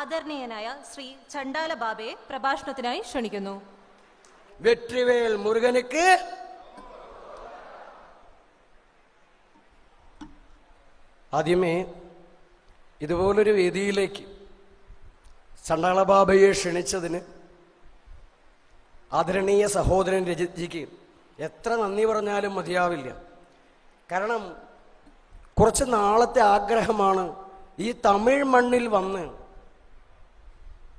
ആദരണീയനായ ശ്രീ ചണ്ടാല ബാബയെ പ്രഭാഷണത്തിനായി ക്ഷണിക്കുന്നു. വെട്ടിവേൽ മുരുകനുക്ക് ആദ്യമേ ഇതുപോലൊരു വേദിയിലേക്ക് ചണ്ടാളബാബയെ ക്ഷണിച്ചതിന് ആദരണീയ സഹോദരൻ രജിജിക്ക് എത്ര നന്ദി പറഞ്ഞാലും മതിയാവില്ല. കാരണം കുറച്ച് നാളത്തെ ആഗ്രഹമാണ് ഈ തമിഴ് മണ്ണിൽ വന്ന്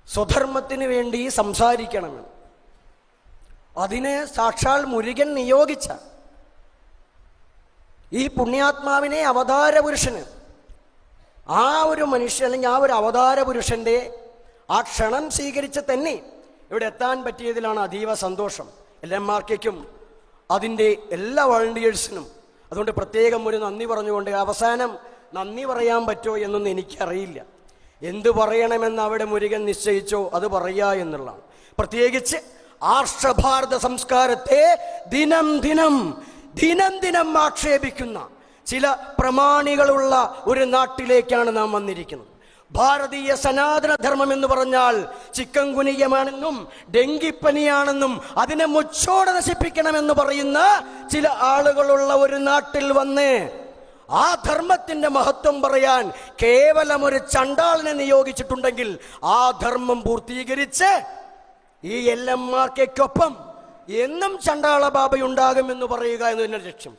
സ്വധർമ്മത്തിന് വേണ്ടി സംസാരിക്കണമെന്ന്. അതിനെ സാക്ഷാൽ മുരുകൻ നിയോഗിച്ച ഈ പുണ്യാത്മാവിനെ അവതാര പുരുഷന് ആ ഒരു മനുഷ്യൻ അല്ലെങ്കിൽ ആ ഒരു അവതാര ആ ക്ഷണം സ്വീകരിച്ച് തന്നെ ഇവിടെ എത്താൻ പറ്റിയതിലാണ് അതീവ സന്തോഷം. എൽ എം അതിന്റെ എല്ലാ വോളണ്ടിയേഴ്സിനും അതുകൊണ്ട് പ്രത്യേകം ഒരു നന്ദി പറഞ്ഞുകൊണ്ട് അവസാനം നന്ദി പറയാൻ പറ്റുമോ എന്നൊന്നും എനിക്കറിയില്ല. എന്തു പറയണമെന്ന് അവിടെ മുരുകൻ നിശ്ചയിച്ചോ അത് പറയുക എന്നുള്ളതാണ്. പ്രത്യേകിച്ച് ആർഷഭാരത സംസ്കാരത്തെ ദിനം ദിനം ദിനം ദിനം ആക്ഷേപിക്കുന്ന ചില പ്രമാണികളുള്ള ഒരു നാട്ടിലേക്കാണ് നാം വന്നിരിക്കുന്നത്. ഭാരതീയ സനാതന ധർമ്മം എന്ന് പറഞ്ഞാൽ ചിക്കൻ കുനിയമാണെന്നും ഡെങ്കിപ്പനിയാണെന്നും അതിനെ മുച്ചോടെ നശിപ്പിക്കണമെന്ന് പറയുന്ന ചില ആളുകളുള്ള ഒരു നാട്ടിൽ വന്ന് ആ ധർമ്മത്തിന്റെ മഹത്വം പറയാൻ കേവലം ഒരു ചണ്ടാളിനെ നിയോഗിച്ചിട്ടുണ്ടെങ്കിൽ ആ ധർമ്മം പൂർത്തീകരിച്ച് ഈ എൽ എന്നും ചണ്ടാള ബാബയുണ്ടാകുമെന്ന് പറയുക എന്നതിന്റെ ലക്ഷ്യം.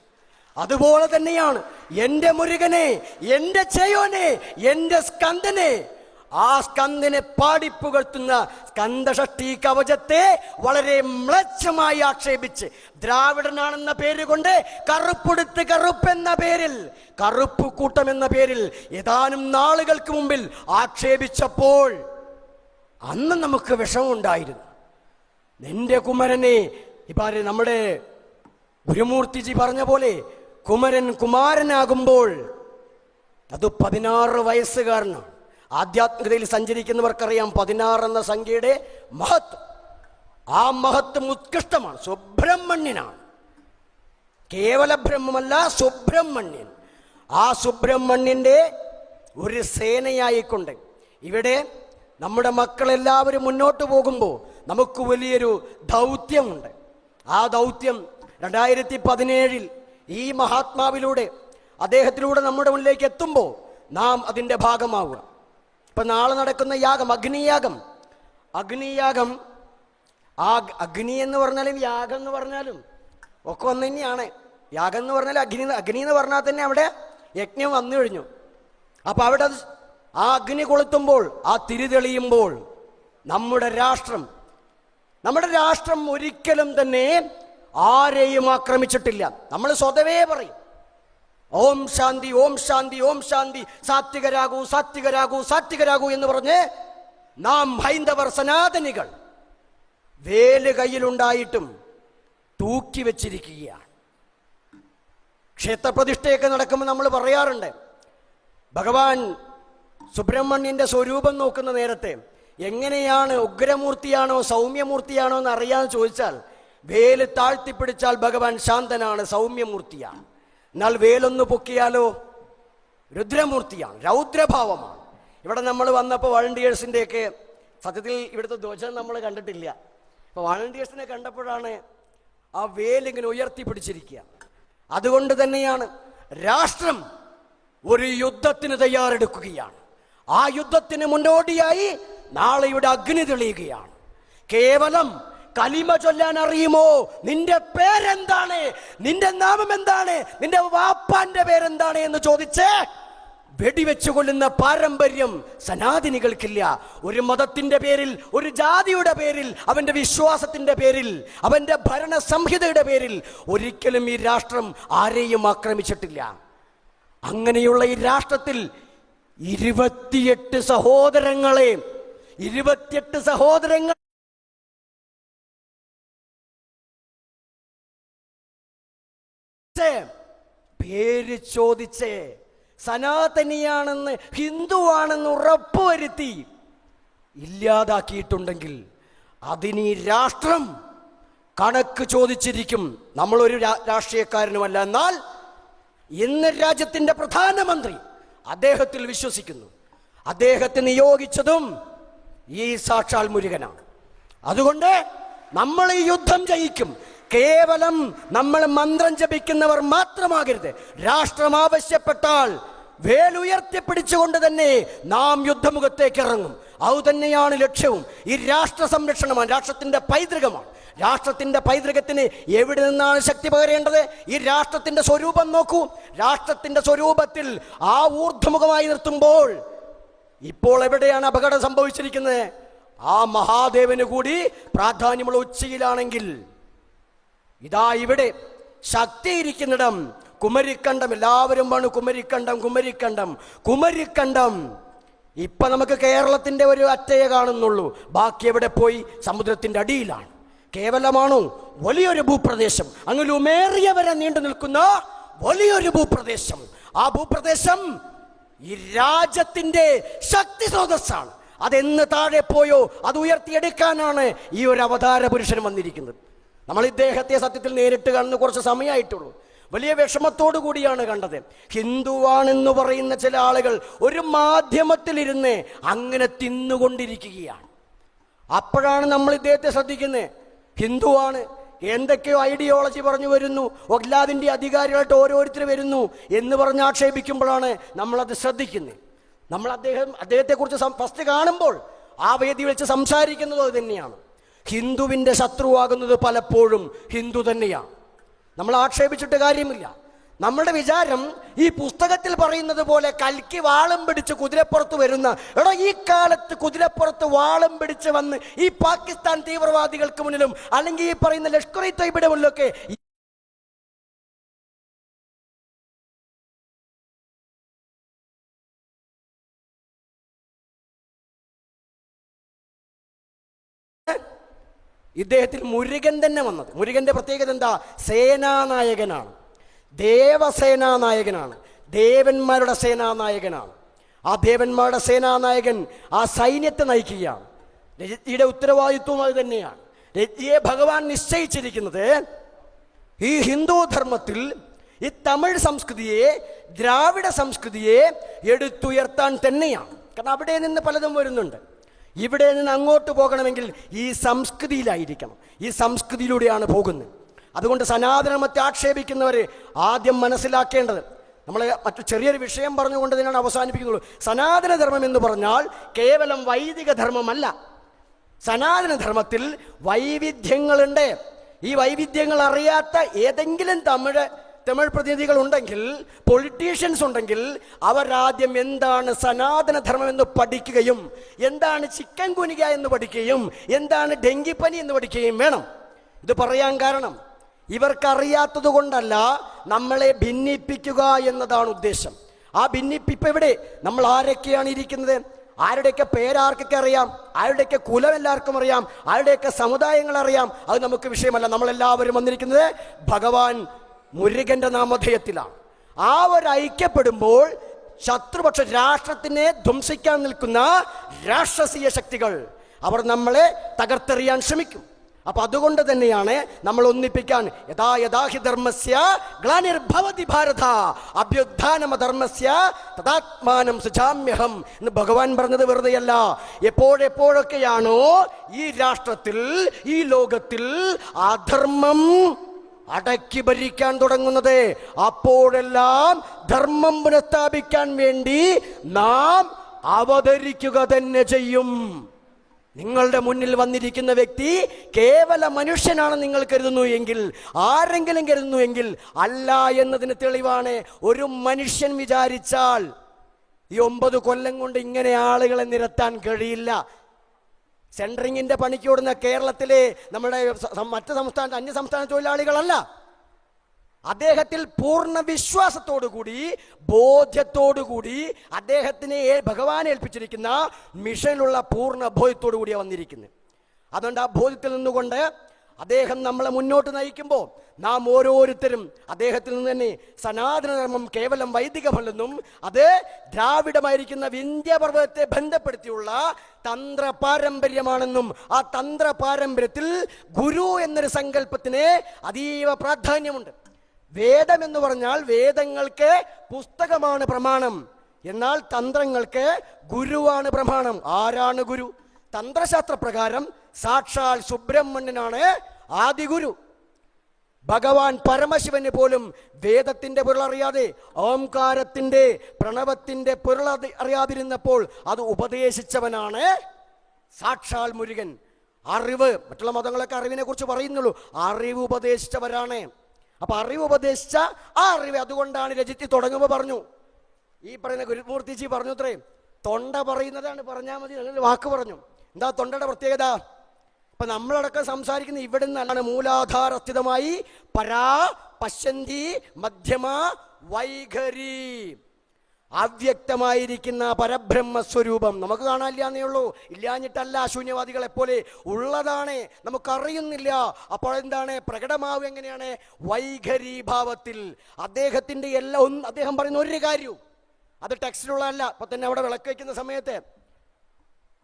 അതുപോലെ തന്നെയാണ് എന്റെ മുരുകനെ എന്റെ ചെയ്യോനെ എന്റെ സ്കന്ദനെ ആ സ്കന്ദനെ പാടിപ്പുകഴ്ത്തുന്ന സ്കന്ദഷഷ്ടി കവചത്തെ വളരെ മ്ലച്ഛമായി ആക്ഷേപിച്ച് ദ്രാവിഡനാണെന്ന പേര് കൊണ്ട് കറുപ്പെടുത്ത് കറുപ്പെന്ന പേരിൽ കറുപ്പ് കൂട്ടം എന്ന പേരിൽ ഏതാനും നാളുകൾക്ക് മുമ്പിൽ ആക്ഷേപിച്ചപ്പോൾ അന്ന് നമുക്ക് വിഷമമുണ്ടായിരുന്നു. നിന്റെ കുമരനെ ഇപ്പം നമ്മുടെ ഗുരുമൂർത്തിജി പറഞ്ഞ പോലെ കുമരൻ കുമാരനാകുമ്പോൾ അത് പതിനാറ് വയസ്സുകാരനാണ് ആധ്യാത്മികതയിൽ സഞ്ചരിക്കുന്നവർക്കറിയാം പതിനാറ് എന്ന സംഖ്യയുടെ മഹത്വം. ആ മഹത്വം ഉത്കൃഷ്ടമാണ്. സുബ്രഹ്മണ്യനാണ്. കേവല ബ്രഹ്മമല്ല സുബ്രഹ്മണ്യൻ. ആ സുബ്രഹ്മണ്യന്റെ ഒരു സേനയായിക്കൊണ്ട് ഇവിടെ നമ്മുടെ മക്കളെല്ലാവരും മുന്നോട്ട് പോകുമ്പോൾ നമുക്ക് വലിയൊരു ദൗത്യമുണ്ട്. ആ ദൗത്യം രണ്ടായിരത്തി പതിനേഴിൽ ഈ മഹാത്മാവിലൂടെ അദ്ദേഹത്തിലൂടെ നമ്മുടെ മുന്നിലേക്ക് എത്തുമ്പോൾ നാം അതിന്റെ ഭാഗമാവുക. ഇപ്പൊ നാളെ നടക്കുന്ന യാഗം അഗ്നിയാഗം. അഗ്നിയാഗം ആ അഗ്നി എന്ന് പറഞ്ഞാലും യാഗം എന്ന് പറഞ്ഞാലും ഒക്കെ ഒന്ന് തന്നെയാണ്. യാഗം എന്ന് പറഞ്ഞാൽ അഗ്നി അഗ്നി എന്ന് പറഞ്ഞാൽ തന്നെ അവിടെ യജ്ഞം വന്നു കഴിഞ്ഞു. അപ്പൊ അവിടെ ആ അഗ്നി കൊളുത്തുമ്പോൾ ആ തിരിതെളിയുമ്പോൾ നമ്മുടെ രാഷ്ട്രം നമ്മുടെ രാഷ്ട്രം ഒരിക്കലും തന്നെ ആരെയും ആക്രമിച്ചിട്ടില്ല. നമ്മൾ സ്വതവേ പറയും. ഓം ശാന്തി ഓം ശാന്തി ഓം ശാന്തി. സാത്വികരാകൂ സാത്വികരാകൂ സാത്വികരാകൂ എന്ന് പറഞ്ഞ് നാം ഹൈന്ദവർ സനാതനികൾ വേൽ കയ്യിലുണ്ടായിട്ടും തൂക്കി വെച്ചിരിക്കുകയാണ്. ക്ഷേത്രപ്രതിഷ്ഠയൊക്കെ നടക്കുമ്പോൾ നമ്മൾ പറയാറുണ്ട് ഭഗവാൻ സുബ്രഹ്മണ്യന്റെ സ്വരൂപം നോക്കുന്ന നേരത്തെ എങ്ങനെയാണ് ഉഗ്രമൂർത്തിയാണോ സൗമ്യമൂർത്തിയാണോ എന്ന് അറിയാൻ ചോദിച്ചാൽ വേൽ താഴ്ത്തിപ്പിടിച്ചാൽ ഭഗവാൻ ശാന്തനാണ് സൗമ്യമൂർത്തിയാണ്. എന്നാൽ വേലൊന്ന് പൊക്കിയാലോ? രുദ്രമൂർത്തിയാണ് രൗദ്രഭാവമാണ്. ഇവിടെ നമ്മൾ വന്നപ്പോൾ വളണ്ടിയേഴ്സിന്റെയൊക്കെ സത്യത്തിൽ ഇവിടുത്തെ ധ്വജം നമ്മൾ കണ്ടിട്ടില്ല. അപ്പോൾ വളണ്ടിയേഴ്സിനെ കണ്ടപ്പോഴാണ് ആ വേലിങ്ങനെ ഉയർത്തി പിടിച്ചിരിക്കുക അതുകൊണ്ട് തന്നെയാണ് രാഷ്ട്രം ഒരു യുദ്ധത്തിന് തയ്യാറെടുക്കുകയാണ്. ആ യുദ്ധത്തിന് മുന്നോടിയായി നാളെ ഇവിടെ അഗ്നി തെളിയുകയാണ്. കേവലം കലിമ ചൊല്ലാൻ അറിയുമോ? നിന്റെ പേരെന്താണ്? നിന്റെ നാമം എന്താണ് നിന്റെ വാപ്പാന്റെ പേരെന്താണ് എന്ന് ചോദിച്ച് വെടിവെച്ചു കൊള്ളുന്ന പാരമ്പര്യം സനാതിനികൾക്കില്ല. ഒരു മതത്തിന്റെ പേരിൽ ഒരു ജാതിയുടെ പേരിൽ അവന്റെ വിശ്വാസത്തിന്റെ പേരിൽ അവന്റെ ഭരണ സംഹിതയുടെ പേരിൽ ഒരിക്കലും ഈ രാഷ്ട്രം ആരെയും ആക്രമിച്ചിട്ടില്ല. അങ്ങനെയുള്ള ഈ രാഷ്ട്രത്തിൽ ഇരുപത്തിയെട്ട് സഹോദരങ്ങളെ ഇരുപത്തിയെട്ട് സഹോദരങ്ങൾ പേര് ചോദിച്ച് സനാതനിയാണെന്ന് ഹിന്ദുവാണെന്ന് ഉറപ്പുവരുത്തി ഇല്ലാതാക്കിയിട്ടുണ്ടെങ്കിൽ അതിന് രാഷ്ട്രം കണക്ക് ചോദിച്ചിരിക്കും. നമ്മളൊരു രാഷ്ട്രീയക്കാരനുമല്ല. എന്നാൽ ഇന്ന് രാജ്യത്തിന്റെ പ്രധാനമന്ത്രി അദ്ദേഹത്തിൽ വിശ്വസിക്കുന്നു. അദ്ദേഹത്തെ നിയോഗിച്ചതും ഈ സാക്ഷാൽ മുരുകനാണ്. അതുകൊണ്ട് നമ്മൾ ഈ യുദ്ധം ജയിക്കും. കേവലം നമ്മൾ മന്ത്രം ജപിക്കുന്നവർ മാത്രമാകരുത്. രാഷ്ട്രം ആവശ്യപ്പെട്ടാൽ വേലുയർത്തി പിടിച്ചുകൊണ്ട് തന്നെ നാം യുദ്ധമുഖത്തേക്ക് ഇറങ്ങും. അത് തന്നെയാണ് ലക്ഷ്യവും. ഈ രാഷ്ട്ര സംരക്ഷണമാണ് രാഷ്ട്രത്തിന്റെ പൈതൃകമാണ്. രാഷ്ട്രത്തിന്റെ പൈതൃകത്തിന് എവിടെ നിന്നാണ് ശക്തി പകരേണ്ടത്? ഈ രാഷ്ട്രത്തിന്റെ സ്വരൂപം നോക്കൂ. രാഷ്ട്രത്തിന്റെ സ്വരൂപത്തിൽ ആ ഊർധ്വമുഖമായി നിർത്തുമ്പോൾ ഇപ്പോൾ എവിടെയാണ് അപകടം സംഭവിച്ചിരിക്കുന്നത്? ആ മഹാദേവന് കൂടി പ്രാധാന്യമുള്ള ഉച്ചയിലാണെങ്കിൽ ഇതാ ഇവിടെ ശക്തി ഇരിക്കുന്നിടം. കുമരിക്കണ്ടം എല്ലാവരും വേണം കുമരിക്കണ്ടം കുമരിക്കണ്ടം കുമരിക്കണ്ടം. ഇപ്പൊ നമുക്ക് കേരളത്തിന്റെ ഒരു അറ്റയെ കാണുന്നുള്ളൂ. ബാക്കി എവിടെ പോയി? സമുദ്രത്തിന്റെ അടിയിലാണ്. കേവലമാണോ? വലിയൊരു ഭൂപ്രദേശം. അങ്ങനെ ഉമേറിയ വരെ നീണ്ടു നിൽക്കുന്ന വലിയൊരു ഭൂപ്രദേശം. ആ ഭൂപ്രദേശം ഈ രാജ്യത്തിന്റെ ശക്തി സ്രോതസ്സാണ്. അതെന്ന് താഴെ പോയോ? അത് ഉയർത്തിയെടുക്കാനാണ് ഈ ഒരു അവതാര പുരുഷൻ വന്നിരിക്കുന്നത്. നമ്മൾ ഇദ്ദേഹത്തെ സത്യത്തിൽ നേരിട്ട് കാണുന്ന കുറച്ച് സമയമായിട്ടുള്ളൂ വലിയ വിഷമത്തോടു കൂടിയാണ് കണ്ടത്. ഹിന്ദുവാണെന്ന് പറയുന്ന ചില ആളുകൾ ഒരു മാധ്യമത്തിലിരുന്ന് അങ്ങനെ തിന്നുകൊണ്ടിരിക്കുകയാണ്. അപ്പോഴാണ് നമ്മൾ ഇദ്ദേഹത്തെ ശ്രദ്ധിക്കുന്നത്. ഹിന്ദുവാണ്. എന്തൊക്കെയോ ഐഡിയോളജി പറഞ്ഞു വരുന്നു. ഒല്ലാതിന്റെ അധികാരികളായിട്ട് ഓരോരുത്തർ വരുന്നു എന്ന് പറഞ്ഞ് ആക്ഷേപിക്കുമ്പോഴാണ് നമ്മളത് ശ്രദ്ധിക്കുന്നത്. നമ്മൾ അദ്ദേഹം അദ്ദേഹത്തെക്കുറിച്ച് ഫസ്റ്റ് കാണുമ്പോൾ ആ വേദി വെച്ച് സംസാരിക്കുന്നത് തന്നെയാണ്. ഹിന്ദുവിന്റെ ശത്രുവാകുന്നത് പലപ്പോഴും ഹിന്ദു തന്നെയാണ് നമ്മൾ ആക്ഷേപിച്ചിട്ട് കാര്യമില്ല. നമ്മുടെ വിചാരം ഈ പുസ്തകത്തിൽ പറയുന്നത് പോലെ കൽക്കി വാളും പിടിച്ച് കുതിരപ്പുറത്ത് വരുന്ന എടോ ഈ കാലത്ത് കുതിരപ്പുറത്ത് വാളും പിടിച്ച് വന്ന് ഈ പാകിസ്ഥാൻ തീവ്രവാദികൾക്ക് മുന്നിലും അല്ലെങ്കിൽ ഈ പറയുന്ന ലഷ്കർ ഇ മുന്നിലൊക്കെ ഇദ്ദേഹത്തിൽ മുരുകൻ തന്നെ വന്നത്. മുരുകന്റെ പ്രത്യേകത എന്താ? സേനാനായകനാണ്. ദേവസേനാനായകനാണ്. ദേവന്മാരുടെ സേനാനായകനാണ്. ആ ദേവന്മാരുടെ സേനാനായകൻ ആ സൈന്യത്തെ നയിക്കുകയാണ്. രജ്ഞിയുടെ ഉത്തരവാദിത്വം അത് തന്നെയാണ്. രജ്ഞിയെ ഭഗവാൻ നിശ്ചയിച്ചിരിക്കുന്നത് ഈ ഹിന്ദു ധർമ്മത്തിൽ ഈ തമിഴ് സംസ്കൃതിയെ ദ്രാവിഡ സംസ്കൃതിയെ എടുത്തുയർത്താൻ തന്നെയാണ്. കാരണം അവിടെ നിന്ന് പലതും വരുന്നുണ്ട്. ഇവിടെ നിന്ന് അങ്ങോട്ട് പോകണമെങ്കിൽ ഈ സംസ്കൃതിയിലായിരിക്കണം. ഈ സംസ്കൃതിയിലൂടെയാണ് പോകുന്നത്. അതുകൊണ്ട് സനാതനമത്തെ ആക്ഷേപിക്കുന്നവർ ആദ്യം മനസ്സിലാക്കേണ്ടത് നമ്മൾ മറ്റു ചെറിയൊരു വിഷയം പറഞ്ഞുകൊണ്ട് തന്നെയാണ് അവസാനിപ്പിക്കുന്നുള്ളൂ സനാതനധർമ്മം എന്ന് പറഞ്ഞാൽ കേവലം വൈദിക ധർമ്മമല്ല സനാതനധർമ്മത്തിൽ വൈവിധ്യങ്ങളുണ്ട്. ഈ വൈവിധ്യങ്ങൾ അറിയാത്ത ഏതെങ്കിലും തമിഴ് തമിഴ് പ്രതിനിധികൾ ഉണ്ടെങ്കിൽ പൊളിറ്റീഷ്യൻസ് ഉണ്ടെങ്കിൽ അവരാദ്യം എന്താണ് സനാതനധർമ്മം എന്ന് പഠിക്കുകയും എന്താണ് ചിക്കൻ കുനിക എന്ന് പഠിക്കുകയും എന്താണ് ഡെങ്കിപ്പനി എന്ന് പഠിക്കുകയും വേണം. ഇത് പറയാൻ കാരണം ഇവർക്കറിയാത്തത് കൊണ്ടല്ല നമ്മളെ ഭിന്നിപ്പിക്കുക എന്നതാണ് ഉദ്ദേശം. ആ ഭിന്നിപ്പിപ്പ് എവിടെ? നമ്മൾ ആരൊക്കെയാണ് ഇരിക്കുന്നത്? ആരുടെയൊക്കെ പേരാർക്കൊക്കെ അറിയാം? ആരുടെയൊക്കെ കുലം എല്ലാവർക്കും അറിയാം? ആരുടെയൊക്കെ സമുദായങ്ങൾ അറിയാം? അത് നമുക്ക് വിഷയമല്ല. നമ്മളെല്ലാവരും വന്നിരിക്കുന്നത് ഭഗവാൻ മുരുകന്റെ നാമധേയത്തിലാണ് ആ ഒരു ഐക്യപ്പെടുമ്പോൾ ശത്രുപക്ഷ രാഷ്ട്രത്തിനെ ധ്വംസിക്കാൻ നിൽക്കുന്ന രാക്ഷസീയ ശക്തികൾ അവർ നമ്മളെ തകർത്തെറിയാൻ ശ്രമിക്കും. അപ്പൊ അതുകൊണ്ട് തന്നെയാണ് നമ്മൾ ഒന്നിപ്പിക്കാൻ യഥാ യഥാഹി ധർമ്മസ്യ ഗ്ലാനിർഭവതി ഭാരത അഭ്യുത്ഥാനമ ധർമ്മസ്യ തഥാത്മാനം സുജാമ്യഹം എന്ന് ഭഗവാൻ പറഞ്ഞത് വെറുതെയല്ല. എപ്പോഴെപ്പോഴൊക്കെയാണോ ഈ രാഷ്ട്രത്തിൽ ഈ ലോകത്തിൽ അധർമ്മം അടക്കി ഭരിക്കാൻ തുടങ്ങുന്നത്. അപ്പോഴെല്ലാം ധർമ്മം പുനഃസ്ഥാപിക്കാൻ വേണ്ടി നാം അവതരിക്കുക തന്നെ ചെയ്യും. നിങ്ങളുടെ മുന്നിൽ വന്നിരിക്കുന്ന വ്യക്തി കേവല മനുഷ്യനാണ് നിങ്ങൾ കരുതുന്നു എങ്കിൽ ആരെങ്കിലും കരുതുന്നു എങ്കിൽ അല്ല എന്നതിന് തെളിവാണ്. ഒരു മനുഷ്യൻ വിചാരിച്ചാൽ ഈ ഒമ്പത് കൊല്ലം കൊണ്ട് ഇങ്ങനെ ആളുകളെ നിരത്താൻ കഴിയില്ല. സെൻട്രിങ്ങിന്റെ പണിക്ക് ഓടുന്ന കേരളത്തിലെ നമ്മുടെ മറ്റ് സംസ്ഥാന അന്യ സംസ്ഥാന തൊഴിലാളികളല്ല. അദ്ദേഹത്തിൽ പൂർണ വിശ്വാസത്തോടുകൂടി ബോധ്യത്തോടുകൂടി അദ്ദേഹത്തിനെ ഭഗവാൻ ഏൽപ്പിച്ചിരിക്കുന്ന മിഷനിലുള്ള പൂർണ ബോധ്യത്തോടു കൂടിയാണ് വന്നിരിക്കുന്നത് അതുകൊണ്ട് ആ ബോധ്യത്തിൽ നിന്നുകൊണ്ട് അദ്ദേഹം നമ്മളെ മുന്നോട്ട് നയിക്കുമ്പോൾ നാം ഓരോരുത്തരും അദ്ദേഹത്തിൽ നിന്ന് തന്നെ സനാതനധർമ്മം കേവലം വൈദികമല്ലെന്നും അത് ദ്രാവിഡമായിരിക്കുന്ന വിന്ധ്യപർവതത്തെ ബന്ധപ്പെടുത്തിയുള്ള തന്ത്ര പാരമ്പര്യമാണെന്നും ആ തന്ത്ര പാരമ്പര്യത്തിൽ ഗുരു എന്നൊരു സങ്കല്പത്തിന് അതീവ പ്രാധാന്യമുണ്ട്. വേദം എന്ന് പറഞ്ഞാൽ വേദങ്ങൾക്ക് പുസ്തകമാണ് പ്രമാണം. എന്നാൽ തന്ത്രങ്ങൾക്ക് ഗുരുവാണ് പ്രമാണം. ആരാണ് ഗുരു? തന്ത്രശാസ്ത്ര പ്രകാരം സാക്ഷാൽ സുബ്രഹ്മണ്യനാണ് ആദിഗുരു. ഭഗവാൻ പരമശിവന് പോലും വേദത്തിന്റെ പൊരുൾ അറിയാതെ ഓംകാരത്തിന്റെ പ്രണവത്തിന്റെ പൊരുൾ അറിയാതിരുന്നപ്പോൾ അത് ഉപദേശിച്ചവനാണ് സാക്ഷാൽ മുരുകൻ. അറിവ് മറ്റുള്ള മതങ്ങളൊക്കെ അറിവിനെ കുറിച്ച് പറയുന്നുള്ളൂ. അറിവ് ഉപദേശിച്ചവരാണ്. അപ്പൊ അറിവ് ഉപദേശിച്ച ആ അറിവ് അതുകൊണ്ടാണ് രചിത്തി തുടങ്ങുമ്പോൾ പറഞ്ഞു. ഈ പറയുന്ന ഗുരുമൂർത്തിജി പറഞ്ഞു തൊണ്ട പറയുന്നതാണ് പറഞ്ഞാൽ മതി വാക്ക് പറഞ്ഞു. എന്താ തൊണ്ടയുടെ പ്രത്യേകത? ഇപ്പൊ നമ്മളടക്കം സംസാരിക്കുന്ന ഇവിടെ നിന്നാണ് മൂലാധാരസ്ഥിതമായി പരാ പശ്യന്തി മധ്യമ വൈഖരി. അവ്യക്തമായിരിക്കുന്ന പരബ്രഹ്മ സ്വരൂപം നമുക്ക് കാണാനില്ലാന്നേ ഉള്ളൂ. ഇല്ലാഞ്ഞിട്ടല്ല ശൂന്യവാദികളെ പോലെ ഉള്ളതാണ്. നമുക്കറിയുന്നില്ല. അപ്പോൾ എന്താണ്? പ്രകടമാവുക എങ്ങനെയാണ്? വൈഖരി ഭാവത്തിൽ. അദ്ദേഹത്തിന്റെ എല്ലാ ഒന്ന് അദ്ദേഹം പറയുന്ന ഒരു കാര്യവും. അത് ടെക്സ്റ്റിലുള്ളതല്ല. അപ്പൊ തന്നെ അവിടെ വിളക്ക് വയ്ക്കുന്ന സമയത്ത്.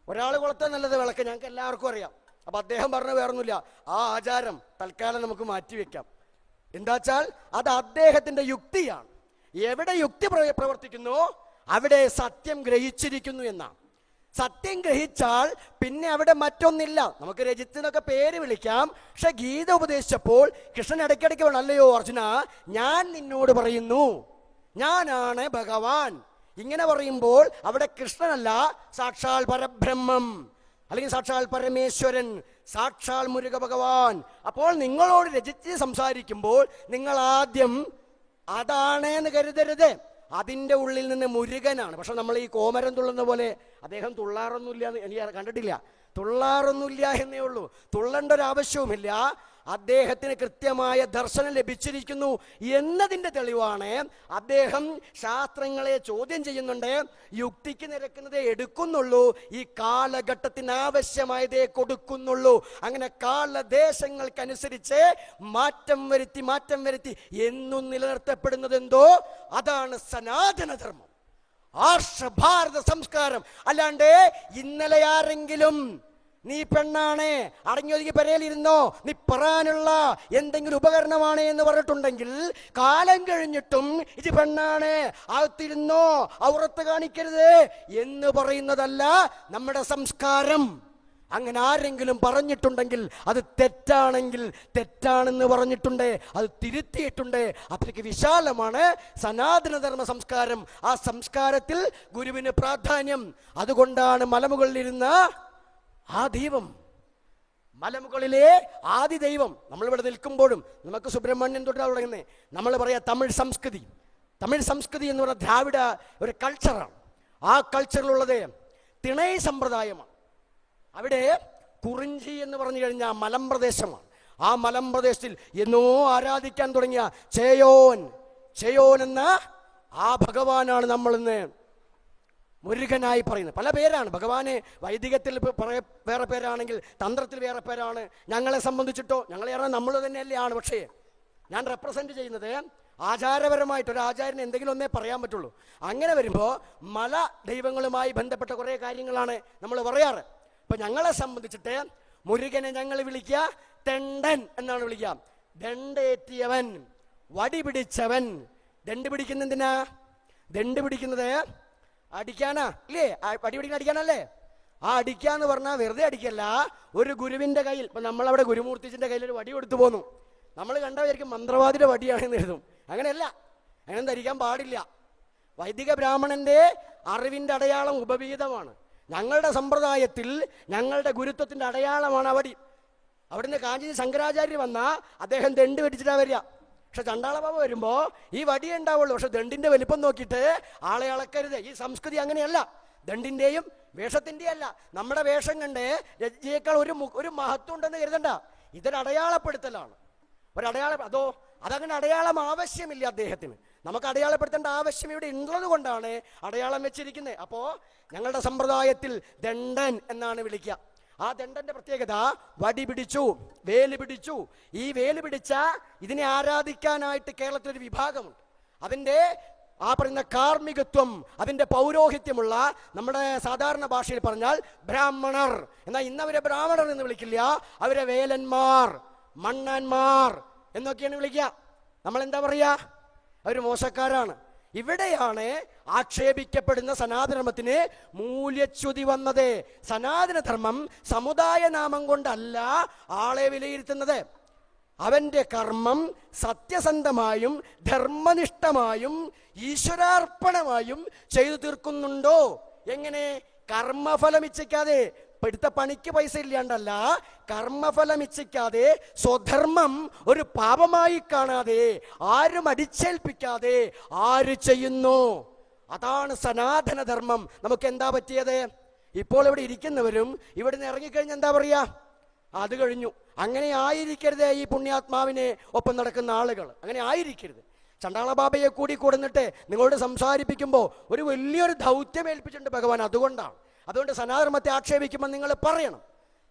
ഒരാൾ കൊളുത്താൻ നല്ലത് വിളക്ക്. ഞങ്ങൾക്ക് എല്ലാവർക്കും അറിയാം. അപ്പൊ അദ്ദേഹം പറഞ്ഞ വേറൊന്നുമില്ല. ആ ആചാരം തൽക്കാലം നമുക്ക് മാറ്റിവെക്കാം. എന്താച്ചാൽ അത് അദ്ദേഹത്തിന്റെ യുക്തിയാണ്. എവിടെ യുക്തി പ്ര- പ്രവർത്തിക്കുന്നു? അവിടെ സത്യം ഗ്രഹിച്ചിരിക്കുന്നു എന്നാണ്. സത്യം ഗ്രഹിച്ചാൽ പിന്നെ അവിടെ മറ്റൊന്നില്ല. നമുക്ക് രജിത്തിനൊക്കെ പേര് വിളിക്കാം. പക്ഷെ ഗീത ഉപദേശിച്ചപ്പോൾ കൃഷ്ണൻ ഇടയ്ക്കിടയ്ക്ക് വേണം അല്ലയോ അർജുന ഞാൻ നിന്നോട് പറയുന്നു. ഞാനാണ് ഭഗവാൻ. ഇങ്ങനെ പറയുമ്പോൾ അവിടെ കൃഷ്ണനല്ല സാക്ഷാൽ പരബ്രഹ്മം. അല്ലെങ്കിൽ സാക്ഷാൽ പരമേശ്വരൻ സാക്ഷാൽ മുരുക ഭഗവാൻ അപ്പോൾ നിങ്ങളോട് രചിച്ച് സംസാരിക്കുമ്പോൾ നിങ്ങൾ ആദ്യം അതാണ് എന്ന് കരുതരുത്. അതിന്റെ ഉള്ളിൽ നിന്ന് മുരുകനാണ്. പക്ഷെ നമ്മൾ ഈ കോമരം തുള്ളുന്ന പോലെ അദ്ദേഹം തുള്ളാറൊന്നുമില്ല എന്ന് എനിക്ക് കണ്ടിട്ടില്ല. തുള്ളാറൊന്നുമില്ല എന്നേ ഉള്ളൂ. തുള്ളേണ്ട ഒരു ആവശ്യവുമില്ല. അദ്ദേഹത്തിന് കൃത്യമായ ദർശനം ലഭിച്ചിരിക്കുന്നു എന്നതിന്റെ തെളിവാണ് അദ്ദേഹം ശാസ്ത്രങ്ങളെ ചോദ്യം ചെയ്യുന്നുണ്ട്. യുക്തിക്ക് നിരക്കുന്നതേ എടുക്കുന്നുള്ളൂ. ഈ കാലഘട്ടത്തിന് ആവശ്യമായതേ കൊടുക്കുന്നുള്ളൂ. അങ്ങനെ കാലദേശങ്ങൾക്കനുസരിച്ച് മാറ്റം വരുത്തി മാറ്റം വരുത്തി എന്നും നിലനിർത്തപ്പെടുന്നത് എന്തോ? അതാണ് സനാതനധർമ്മം. ആർഷഭാരത സംസ്കാരം. അല്ലാണ്ട് ഇന്നലെ ആരെങ്കിലും നീ പെണ്ണാണ് അടങ്ങിയൊതുങ്ങി പെരയിലിരുന്നോ? നീ പറയാനുള്ള എന്തെങ്കിലും ഉപകരണമാണ് എന്ന് പറഞ്ഞിട്ടുണ്ടെങ്കിൽ കാലം കഴിഞ്ഞിട്ടും ഇത് പെണ്ണാണ് അകത്തിരുന്നോ? ഔറത്ത് കാണിക്കരുത് എന്ന് പറയുന്നതല്ല നമ്മുടെ സംസ്കാരം. അങ്ങനെ ആരെങ്കിലും പറഞ്ഞിട്ടുണ്ടെങ്കിൽ അത് തെറ്റാണെങ്കിൽ തെറ്റാണെന്ന് പറഞ്ഞിട്ടുണ്ട് അത് തിരുത്തിയിട്ടുണ്ട്. അത്രയ്ക്ക് വിശാലമാണ് സനാതനധർമ്മ സംസ്കാരം. ആ സംസ്കാരത്തിൽ ഗുരുവിന് പ്രാധാന്യം. അതുകൊണ്ടാണ് മലമുകളിലിരുന്ന ആ ദൈവം മലമുകളിലെ ആദി ദൈവം. നമ്മളിവിടെ നിൽക്കുമ്പോഴും നമുക്ക് സുബ്രഹ്മണ്യൻ തൊട്ടാണ് തുടങ്ങുന്നത് നമ്മൾ പറയാ തമിഴ് സംസ്കൃതി. തമിഴ് സംസ്കൃതി എന്ന് പറഞ്ഞ ദ്രാവിഡ ഒരു കൾച്ചറാണ് ആ കൾച്ചറിലുള്ളത് തിണൈ സമ്പ്രദായമാണ്. അവിടെ കുറിഞ്ചി എന്ന് പറഞ്ഞു കഴിഞ്ഞാൽ മലമ്പ്രദേശമാണ് ആ മലമ്പ്രദേശത്തിൽ എന്നോ ആരാധിക്കാൻ തുടങ്ങിയ ചേയോൻ ചേയോൻ എന്ന ആ ഭഗവാനാണ് നമ്മൾ ഇന്ന് മുരുകനായി പറയുന്നത്. പല പേരാണ്. ഭഗവാന് വൈദികത്തിൽ വേറെ പേരാണെങ്കിൽ തന്ത്രത്തിൽ വേറെ പേരാണ്. ഞങ്ങളെ സംബന്ധിച്ചിട്ടോ ഞങ്ങളെ പറഞ്ഞാൽ നമ്മൾ തന്നെയല്ലേ ആണ് പക്ഷേ ഞാൻ റെപ്രസെന്റ് ചെയ്യുന്നത് ആചാരപരമായിട്ട് ഒരു ആചാര്യന് എന്തെങ്കിലും ഒന്നേ പറയാൻ പറ്റുള്ളൂ. അങ്ങനെ വരുമ്പോൾ മല ദൈവങ്ങളുമായി ബന്ധപ്പെട്ട കുറേ കാര്യങ്ങളാണ് നമ്മൾ പറയാറ്. ഇപ്പം ഞങ്ങളെ സംബന്ധിച്ചിട്ട് മുരുകനെ ഞങ്ങൾ വിളിക്കുക തെണ്ടൻ എന്നാണ് വിളിക്കുക. ദണ്ടേറ്റിയവൻ വടി പിടിച്ചവൻ. ദണ്ട് പിടിക്കുന്നതിനാ ദണ്ട് പിടിക്കുന്നത് അടിക്കാനാ? ഇല്ലേ? ആ വടി പിടിക്കുന്ന അടിക്കാനല്ലേ? ആ അടിക്കാന്ന് പറഞ്ഞാൽ വെറുതെ അടിക്കല്ല. ഒരു ഗുരുവിന്റെ കയ്യിൽ ഇപ്പൊ നമ്മളവിടെ ഗുരുമൂർത്തിച്ചിന്റെ കയ്യിൽ ഒരു വടി കൊടുത്തു പോന്നു. നമ്മൾ കണ്ടവരിക്കും മന്ത്രവാദിയുടെ വടിയാണെന്ന് എഴുതും അങ്ങനെയല്ല. അങ്ങനെ ധരിക്കാൻ പാടില്ല. വൈദിക ബ്രാഹ്മണന്റെ അറിവിന്റെ അടയാളം ഉപവീതമാണ് ഞങ്ങളുടെ സമ്പ്രദായത്തിൽ ഞങ്ങളുടെ ഗുരുത്വത്തിന്റെ അടയാളമാണ് അവടി വടി. അവിടുന്ന് കാഞ്ചി ശങ്കരാചാര്യ വന്ന അദ്ദേഹം ദണ്ട് വെടിച്ചിട്ടാ വരിക. പക്ഷെ ചണ്ടാളബാബ വരുമ്പോ ഈ വടിയേ ഉണ്ടാവുള്ളൂ പക്ഷെ ദണ്ടിന്റെ വലിപ്പം നോക്കിയിട്ട് ആളെ അളക്കരുത്. ഈ സംസ്കൃതി അങ്ങനെയല്ല. ദണ്ടിന്റെയും വേഷത്തിന്റെയും അല്ല. നമ്മുടെ വേഷം കണ്ട് രജ്ജിയേക്കാൾ ഒരു ഒരു മഹത്വം ഉണ്ടെന്ന് കരുതണ്ട. ഇതൊരു അടയാളപ്പെടുത്തലാണ്. അതോ അതങ്ങനെ അടയാളം ആവശ്യമില്ല അദ്ദേഹത്തിന്. നമുക്ക് അടയാളപ്പെടുത്തേണ്ട ആവശ്യം ഇവിടെ ഉള്ളത് കൊണ്ടാണ് അടയാളം വെച്ചിരിക്കുന്നത്. അപ്പോ ഞങ്ങളുടെ സമ്പ്രദായത്തിൽ ദണ്ഡൻ എന്നാണ് വിളിക്കുക. ആ ദണ്ഡന്റെ പ്രത്യേകത വടി പിടിച്ചു വേൽ പിടിച്ചു. ഈ വേൽ പിടിച്ച ഇതിനെ ആരാധിക്കാനായിട്ട് കേരളത്തിലൊരു വിഭാഗമുണ്ട്. അതിന്റെ ആ പറയുന്ന കാർമ്മികത്വം അതിന്റെ പൗരോഹിത്യമുള്ള നമ്മുടെ സാധാരണ ഭാഷയിൽ പറഞ്ഞാൽ ബ്രാഹ്മണർ. എന്നാൽ ഇന്നവരെ ബ്രാഹ്മണർ എന്ന് വിളിക്കില്ല അവരെ വേലന്മാർ മണ്ണന്മാർ എന്നൊക്കെയാണ് വിളിക്കുക. നമ്മൾ എന്താ പറയുക? അവർ മോശക്കാരാണ്. ഇവിടെയാണ് ആക്ഷേപിക്കപ്പെടുന്ന സനാതനധർമ്മത്തിന് മൂല്യച്യുതി വന്നത്. സനാതനധർമ്മം സമുദായ നാമം കൊണ്ടല്ല ആളെ വിലയിരുത്തുന്നത്. അവന്റെ കർമ്മം സത്യസന്ധമായും ധർമ്മനിഷ്ഠമായും ഈശ്വരാർപ്പണമായും ചെയ്തു തീർക്കുന്നുണ്ടോ? എങ്ങനെ? കർമ്മഫലം ഇച്ഛിക്കാതെ പെടുത്ത പണിക്ക് പൈസ ഇല്ലാണ്ടല്ല കർമ്മഫലം ഇച്ഛിക്കാതെ സ്വധർമ്മം ഒരു പാപമായി കാണാതെ ആരും അടിച്ചേൽപ്പിക്കാതെ ആര് ചെയ്യുന്നു? അതാണ് സനാതനധർമ്മം. നമുക്ക് എന്താ പറ്റിയത്? ഇപ്പോൾ ഇവിടെ ഇരിക്കുന്നവരും ഇവിടെ നിന്ന് ഇറങ്ങിക്കഴിഞ്ഞാൽ എന്താ പറയാ? അത് കഴിഞ്ഞു. അങ്ങനെ ആയിരിക്കരുത് ഈ പുണ്യാത്മാവിനെ ഒപ്പം നടക്കുന്ന ആളുകൾ. അങ്ങനെ ആയിരിക്കരുത്. ചണ്ടാള ബാബയെ കൂടി കൊടുന്നിട്ട് നിങ്ങളോട് സംസാരിപ്പിക്കുമ്പോൾ ഒരു വലിയൊരു ദൗത്യം ഏൽപ്പിച്ചിട്ടുണ്ട് ഭഗവാൻ. അതുകൊണ്ടാണ്. അതുകൊണ്ട് സനാധർമ്മത്തെ ആക്ഷേപിക്കുമ്പോൾ നിങ്ങൾ പറയണം.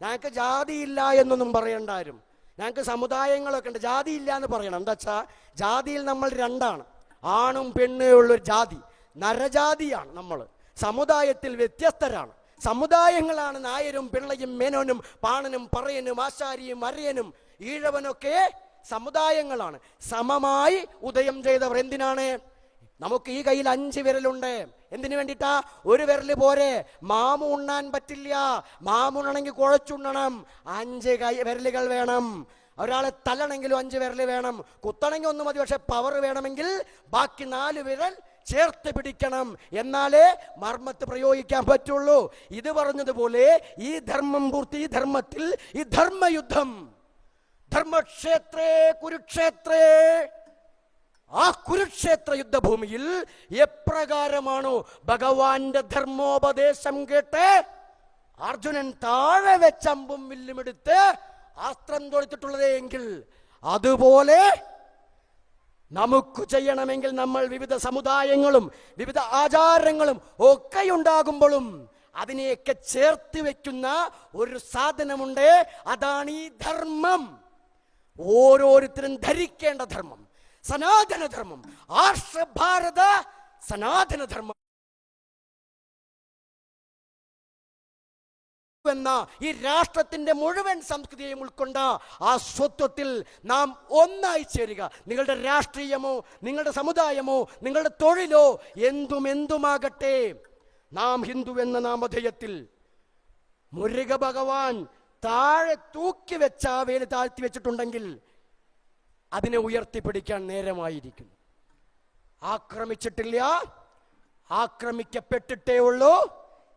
ഞങ്ങൾക്ക് ജാതിയില്ല എന്നൊന്നും പറയണ്ടാരും. ഞങ്ങൾക്ക് സമുദായങ്ങളൊക്കെ ഉണ്ട്. ജാതിയില്ല എന്ന് പറയണം. എന്താ വെച്ചാൽ ജാതിയിൽ നമ്മൾ രണ്ടാണ്. ആണും പെണ്ണും ഉള്ളൊരു ജാതി. നരജാതിയാണ് നമ്മൾ. സമുദായത്തിൽ വ്യത്യസ്തരാണ്. സമുദായങ്ങളാണ് നായരും പിള്ളയും മേനോനും പാണനും പറയനും ആശാരിയും അരയനും ഈഴവനൊക്കെ സമുദായങ്ങളാണ്. സമമായി ഉദയം ചെയ്തവർ എന്തിനാണ്? നമുക്ക് ഈ കയ്യിൽ അഞ്ച് വിരലുണ്ട്. എന്തിനു വേണ്ടിട്ടാ? ഒരു വിരൽ പോരെ. മാമു ഉണ്ണാൻ പറ്റില്ല. മാമുണ്ണണമെങ്കിൽ കുഴച്ചുണ്ണണം അഞ്ച് കൈ വിരലുകൾ വേണം. ഒരാളെ തല്ലണമെങ്കിലും അഞ്ച് വിരൽ വേണം. കുത്തണമെങ്കിൽ ഒന്ന് മതി. പക്ഷെ പവർ വേണമെങ്കിൽ ബാക്കി നാല് വിരൽ ചേർത്ത് പിടിക്കണം. എന്നാലേ മർമ്മത്ത് പ്രയോഗിക്കാൻ പറ്റുള്ളൂ. ഇത് പറഞ്ഞതുപോലെ ഈ ധർമ്മം പൂർത്തി ഈ ധർമ്മത്തിൽ ഈ ധർമ്മയുദ്ധം. ധർമ്മക്ഷേത്രേ കുരുക്ഷേത്രേ. ആ കുരുക്ഷേത്ര യുദ്ധഭൂമിയിൽ എപ്രകാരമാണോ ഭഗവാന്റെ ധർമ്മോപദേശം കേട്ട് അർജുനൻ താഴെ വെച്ചമ്പും വില്ലുമെടുത്ത് അസ്ത്രം തൊടുത്തിട്ടുള്ളത് എങ്കിൽ അതുപോലെ നമുക്ക് ചെയ്യണമെങ്കിൽ നമ്മൾ വിവിധ സമുദായങ്ങളും വിവിധ ആചാരങ്ങളും ഒക്കെ ഉണ്ടാകുമ്പോഴും അതിനെയൊക്കെ ചേർത്ത് വെക്കുന്ന ഒരു സാധനമുണ്ട്. അതാണ് ഈ ധർമ്മം. ഓരോരുത്തരും ധരിക്കേണ്ട ധർമ്മം. സനാതനധർമ്മം. ആർഷഭാരത സനാതനധർമ്മം. എന്ന ഈ രാഷ്ട്രത്തിന്റെ മുഴുവൻ സംസ്കൃതിയെയും ഉൾക്കൊണ്ട ആ സ്വത്വത്തിൽ നാം ഒന്നായി ചേരുക. നിങ്ങളുടെ രാഷ്ട്രീയമോ നിങ്ങളുടെ സമുദായമോ നിങ്ങളുടെ തൊഴിലോ എന്തും എന്തുമാകട്ടെ നാം ഹിന്ദു എന്ന നാമധേയത്തിൽ മുരുക ഭഗവാൻ താഴെ തൂക്കി വെച്ച വേൽ താഴ്ത്തി വെച്ചിട്ടുണ്ടെങ്കിൽ അതിനെ ഉയർത്തിപ്പിടിക്കാൻ നേരമായിരിക്കുന്നു. ആക്രമിച്ചിട്ടില്ല. ആക്രമിക്കപ്പെട്ടിട്ടേ ഉള്ളൂ.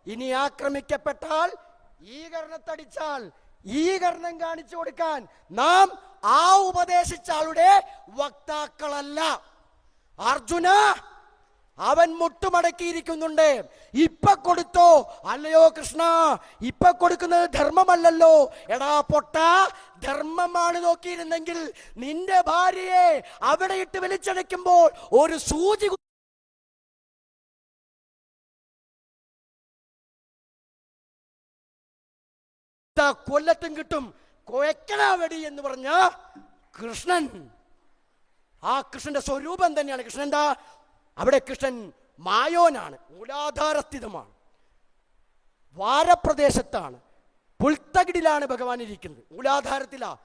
ഇനി ആക്രമിക്കപ്പെട്ടാൽ ഈ കർണത്തടിച്ചാൽ ഈ കർണം കാണിച്ചു കൊടുക്കാൻ നാം ആ ഉപദേശിച്ച ആളുടെ വക്താക്കളല്ല. അർജുന അവൻ മുട്ടുമടക്കിയിരിക്കുന്നുണ്ട്. ഇപ്പൊ കൊടുത്തോ? അല്ലയോ കൃഷ്ണ ഇപ്പൊ കൊടുക്കുന്നത് ധർമ്മമല്ലല്ലോ. എടാ പൊട്ട ധർമ്മമാണ് നോക്കിയിരുന്നെങ്കിൽ നിന്റെ ഭാര്യയെ അവിടെ ഇട്ട് വലിച്ചടയ്ക്കുമ്പോൾ ഒരു സൂചി കൊല്ലത്തും കിട്ടും. കൊയക്കണ വെടി എന്ന് പറഞ്ഞ കൃഷ്ണൻ. ആ കൃഷ്ണന്റെ സ്വരൂപം തന്നെയാണ്. കൃഷ്ണൻ എന്താ? അവിടെ കൃഷ്ണൻ മായോനാണ് മൂലാധാരസ്ഥിതമാണ്. വാരപ്രദേശത്താണ്. പുൽത്തകിടിലാണ് ഭഗവാൻ ഇരിക്കുന്നത്. മൂലാധാരത്തിലാ.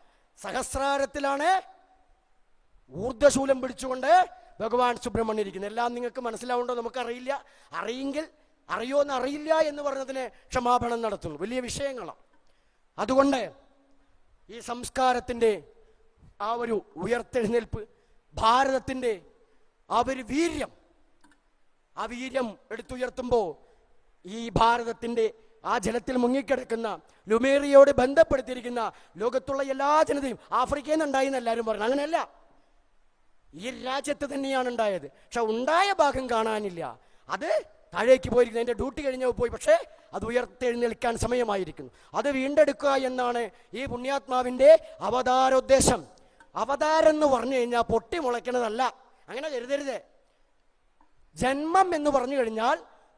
സഹസ്രാരത്തിലാണ് ഊർദ്ധശൂലം പിടിച്ചുകൊണ്ട് ഭഗവാൻ സുബ്രഹ്മണ്യം ഇരിക്കുന്നത്. എല്ലാം നിങ്ങൾക്ക് മനസ്സിലാവുണ്ടോ? നമുക്കറിയില്ല. അറിയെങ്കിൽ അറിയോ എന്ന് അറിയില്ല എന്ന് പറഞ്ഞതിന് ക്ഷമാപണം നടത്തുന്നു. വലിയ വിഷയങ്ങളാണ്. അതുകൊണ്ട് ഈ സംസ്കാരത്തിന്റെ ആ ഒരു ഉയർത്തെഴുന്നേൽപ്പ് ഭാരതത്തിന്റെ ആ ഒരു വീര്യം ആ വീര്യം എടുത്തുയർത്തുമ്പോൾ ഈ ഭാരതത്തിന്റെ ആ ജലത്തിൽ മുങ്ങിക്കിടക്കുന്ന ലുമേറിയോട് ബന്ധപ്പെടുത്തിയിരിക്കുന്ന ലോകത്തുള്ള എല്ലാ ജനതയും ആഫ്രിക്കയിൽ നിന്നുണ്ടായി എന്ന് പറഞ്ഞു. അങ്ങനെയല്ല. ഈ രാജ്യത്ത് തന്നെയാണ് ഉണ്ടായത്. പക്ഷെ ഉണ്ടായ ഭാഗം കാണാനില്ല. അത് താഴേക്ക് പോയിരിക്കുന്നു. എന്റെ ഡ്യൂട്ടി കഴിഞ്ഞ പോയി. പക്ഷേ അത് ഉയർത്തെഴുന്നേൽക്കാൻ സമയമായിരിക്കുന്നു. അത് വീണ്ടെടുക്കുക എന്നാണ് ഈ പുണ്യാത്മാവിന്റെ അവതാരോദ്ദേശം. അവതാരം എന്ന് പറഞ്ഞു കഴിഞ്ഞാൽ പൊട്ടി മുളയ്ക്കണതല്ല. അങ്ങനെ കരുതരുത്. ജന്മം എന്ന് പറഞ്ഞു കഴിഞ്ഞാൽ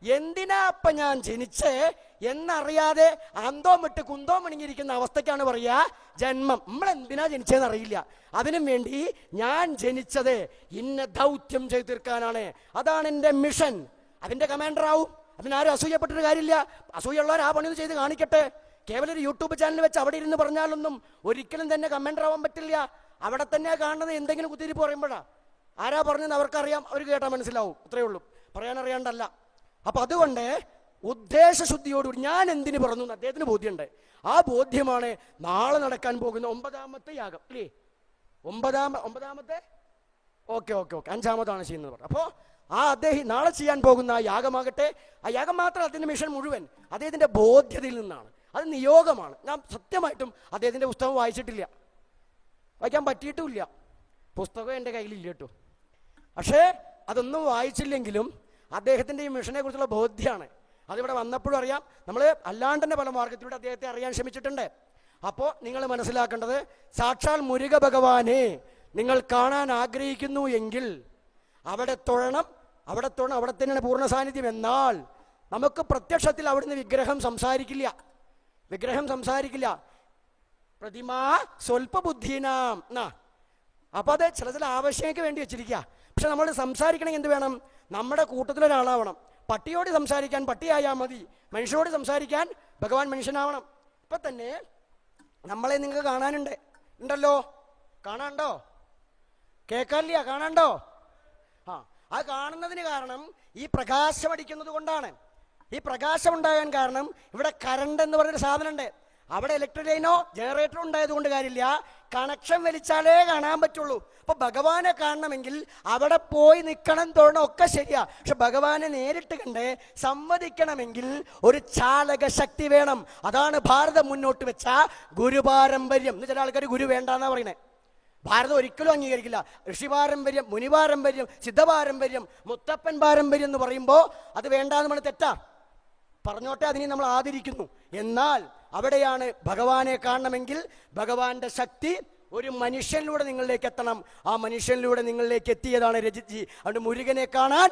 എന്തിനാ അപ്പ ഞാൻ ജനിച്ച് എന്നറിയാതെ അന്തോ വിട്ട് കുന്തോ മണിങ്ങിയിരിക്കുന്ന അവസ്ഥയ്ക്കാണ് പറയുക ജന്മം. നമ്മൾ എന്തിനാ ജനിച്ചതെന്ന് അറിയില്ല. അതിനും വേണ്ടി ഞാൻ ജനിച്ചത് ഇന്ന ദൗത്യം ചെയ്തു തീർക്കാനാണ്. അതാണ് എന്റെ മിഷൻ. അതിന്റെ കമാൻഡർ ആവും. അതിനാരും അസൂയപ്പെട്ടൊരു കാര്യമില്ല. അസൂയുള്ളവർ ആ പണി ചെയ്ത് കാണിക്കട്ടെ. കേവലം ഒരു യൂട്യൂബ് ചാനൽ വെച്ച് അവിടെ ഇരുന്ന് പറഞ്ഞാലൊന്നും ഒരിക്കലും തന്നെ കമാൻഡർ ആവാൻ പറ്റില്ല. അവിടെ തന്നെ കാണുന്നത് എന്തെങ്കിലും കുത്തിരിപ്പ് പറയുമ്പോഴാ. ആരാ പറഞ്ഞെന്ന് അവർക്കറിയാം. അവർ കേട്ടാൽ മനസ്സിലാവും. അത്രയേ ഉള്ളൂ. പറയാൻ അറിയാണ്ടല്ല അപ്പൊ അതുകൊണ്ട് ഉദ്ദേശശുദ്ധിയോടുകൂടി ഞാൻ എന്തിന് പറഞ്ഞു എന്ന് അദ്ദേഹത്തിന് ബോധ്യമുണ്ട്. ആ ബോധ്യമാണ് നാളെ നടക്കാൻ പോകുന്ന ഒമ്പതാമത്തെ യാഗം. അല്ലേ ഒമ്പതാമ ഒമ്പതാമത്തെ? Okay okay okay. അഞ്ചാമതാണ് ചെയ്യുന്നത് അപ്പോൾ ആ അദ്ദേഹം നാളെ ചെയ്യാൻ പോകുന്ന ആ യാഗമാകട്ടെ. ആ യാഗം മാത്രം അദ്ദേഹത്തിന്റെ മിഷൻ മുഴുവൻ അദ്ദേഹത്തിന്റെ ബോധ്യതയിൽ നിന്നാണ്. അത് നിയോഗമാണ്. ഞാൻ സത്യമായിട്ടും അദ്ദേഹത്തിന്റെ പുസ്തകം വായിച്ചിട്ടില്ല. വായിക്കാൻ പറ്റിയിട്ടുമില്ല. പുസ്തകം എന്റെ കയ്യിലില്ല കേട്ടോ. പക്ഷേ അതൊന്നും വായിച്ചില്ലെങ്കിലും അദ്ദേഹത്തിന്റെ ഈ മിഷനെ കുറിച്ചുള്ള ബോധ്യമാണ് അതിവിടെ വന്നപ്പോഴും അറിയാം. നമ്മൾ അല്ലാണ്ട് പല മാർഗത്തിലൂടെ അദ്ദേഹത്തെ അറിയാൻ ശ്രമിച്ചിട്ടുണ്ട്. അപ്പോൾ നിങ്ങൾ മനസ്സിലാക്കേണ്ടത് സാക്ഷാൽ മുരുക ഭഗവാനെ നിങ്ങൾ കാണാൻ ആഗ്രഹിക്കുന്നു എങ്കിൽ അവിടെ തൊഴണം അവിടെ തൊഴണം അവിടെ തന്നെയാണ് പൂർണ സാന്നിധ്യം. എന്നാൽ നമുക്ക് പ്രത്യക്ഷത്തിൽ അവിടുന്ന് വിഗ്രഹം സംസാരിക്കില്ല. വിഗ്രഹം സംസാരിക്കില്ല. പ്രതിമാ സ്വൽപ്പ ബുദ്ധീനാം എന്നാ അപ്പൊ അത് ചില ചില ആവശ്യങ്ങൾക്ക് വേണ്ടി വെച്ചിരിക്കുക. പക്ഷെ നമ്മൾ സംസാരിക്കണമെങ്കിൽ എന്ത് വേണം? നമ്മുടെ കൂട്ടത്തിലൊരാളാവണം. പട്ടിയോട് സംസാരിക്കാൻ പട്ടിയായാൽ മതി. മനുഷ്യരോട് സംസാരിക്കാൻ ഭഗവാൻ മനുഷ്യനാവണം. ഇപ്പൊ തന്നെ നമ്മളെ നിങ്ങൾക്ക് കാണാനുണ്ട്. ഉണ്ടല്ലോ? കാണാണ്ടോ കേൾക്കാനില്ല കാണാണ്ടോ ആ അത് കാണുന്നതിന് കാരണം ഈ പ്രകാശം അടിക്കുന്നത് കൊണ്ടാണ്. ഈ പ്രകാശം ഉണ്ടാകാൻ കാരണം ഇവിടെ കരണ്ട് എന്ന് പറഞ്ഞൊരു സാധനമുണ്ട്. അവിടെ ഇലക്ട്രിക് ലൈനോ ജനറേറ്ററോ ഉണ്ടായത് കൊണ്ട് കാര്യമില്ല. കണക്ഷൻ വലിച്ചാലേ കാണാൻ പറ്റുള്ളൂ. അപ്പൊ ഭഗവാനെ കാണണമെങ്കിൽ അവിടെ പോയി നിൽക്കണം തോന്നണം ഒക്കെ ശരിയാ. പക്ഷെ ഭഗവാനെ നേരിട്ട് കണ്ട് സംവദിക്കണമെങ്കിൽ ഒരു ചാലക ശക്തി വേണം. അതാണ് ഭാരതം മുന്നോട്ട് വെച്ച ഗുരുപാരമ്പര്യം. എന്ന് ചില ആൾക്കാർ ഗുരു വേണ്ടെന്നാ പറയുന്നത് ഭാരതം ഒരിക്കലും അംഗീകരിക്കില്ല. ഋഷിപാരമ്പര്യം മുനിപാരമ്പര്യം സിദ്ധപാരമ്പര്യം മുത്തപ്പൻ പാരമ്പര്യം എന്ന് പറയുമ്പോൾ അത് വേണ്ടാന്ന് നമ്മൾ തെറ്റാ. പറഞ്ഞോട്ടെ അതിനെ നമ്മൾ ആദരിക്കുന്നു. എന്നാൽ അവിടെയാണ് ഭഗവാനെ കാണണമെങ്കിൽ ഭഗവാന്റെ ശക്തി ഒരു മനുഷ്യനിലൂടെ നിങ്ങളിലേക്ക് എത്തണം. ആ മനുഷ്യനിലൂടെ നിങ്ങളിലേക്ക് എത്തിയതാണ് രജിത് ജി. അതുകൊണ്ട് മുരുകനെ കാണാൻ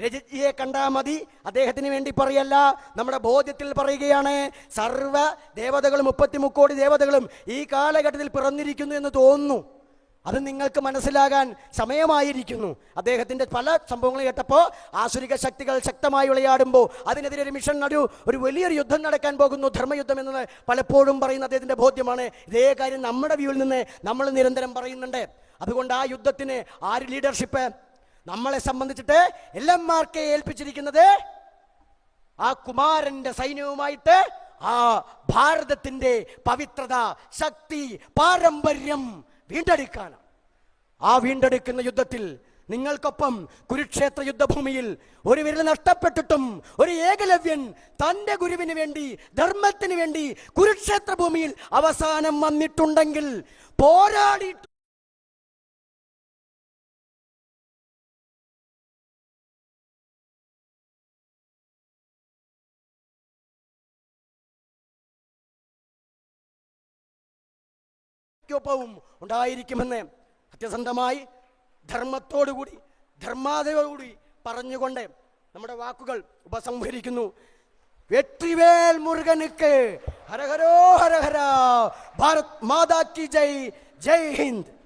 രജിത്ജിയെ കണ്ടാൽ മതി. അദ്ദേഹത്തിന് വേണ്ടി പറയല്ല. നമ്മുടെ ബോധ്യത്തിൽ പറയുകയാണ് സർവ ദേവതകളും മുപ്പത്തി മുക്കോടി ദേവതകളും ഈ കാലഘട്ടത്തിൽ പിറന്നിരിക്കുന്നു എന്ന് തോന്നുന്നു. അത് നിങ്ങൾക്ക് മനസ്സിലാകാൻ സമയമായിരിക്കുന്നു. അദ്ദേഹത്തിന്റെ പല സംഭവങ്ങൾ കേട്ടപ്പോൾ ആസുരിക ശക്തികൾ ശക്തമായി വിളയാടുമ്പോൾ അതിനെതിരെ ഒരു മിഷൻ ഒരു ഒരു വലിയൊരു യുദ്ധം നടക്കാൻ പോകുന്നു. ധർമ്മയുദ്ധം എന്ന് പലപ്പോഴും പറയുന്ന അദ്ദേഹത്തിന്റെ ബോധ്യമാണ്. ഇതേ കാര്യം നമ്മുടെ വ്യൂവിൽ നിന്ന് നമ്മൾ നിരന്തരം പറയുന്നുണ്ട്. അതുകൊണ്ട് ആ യുദ്ധത്തിന് ആര് ലീഡർഷിപ്പ് നമ്മളെ സംബന്ധിച്ചിട്ട് എല്ലന്മാർക്കെ ഏൽപ്പിച്ചിരിക്കുന്നത് ആ കുമാരന്റെ സൈന്യവുമായിട്ട് ആ ഭാരതത്തിന്റെ പവിത്രത ശക്തി പാരമ്പര്യം വീണ്ടെടുക്കാനാണ് ആ വീണ്ടെടുക്കുന്ന യുദ്ധത്തിൽ നിങ്ങൾക്കൊപ്പം കുരുക്ഷേത്ര യുദ്ധഭൂമിയിൽ ഒരു വിരൽ നഷ്ടപ്പെട്ടിട്ടും ഒരു ഏകലവ്യൻ തന്റെ ഗുരുവിന് വേണ്ടി ധർമ്മത്തിന് വേണ്ടി കുരുക്ഷേത്ര ഭൂമിയിൽ അവസാനം വന്നിട്ടുണ്ടെങ്കിൽ പോരാടി ൊപ്പവും ഉണ്ടായിരിക്കുമെന്ന് സത്യസന്ധമായി ധർമ്മത്തോടുകൂടി ധർമാതയോടുകൂടി പറഞ്ഞുകൊണ്ട് നമ്മുടെ വാക്കുകൾ ഉപസംഹരിക്കുന്നു. വെട്രിവേൽ മുരുകനുക്ക് ഹരഹരോ ഹരഹര. ഭാരത് മാതാ കി ജയ്. ജയ് ഹിന്ദ്.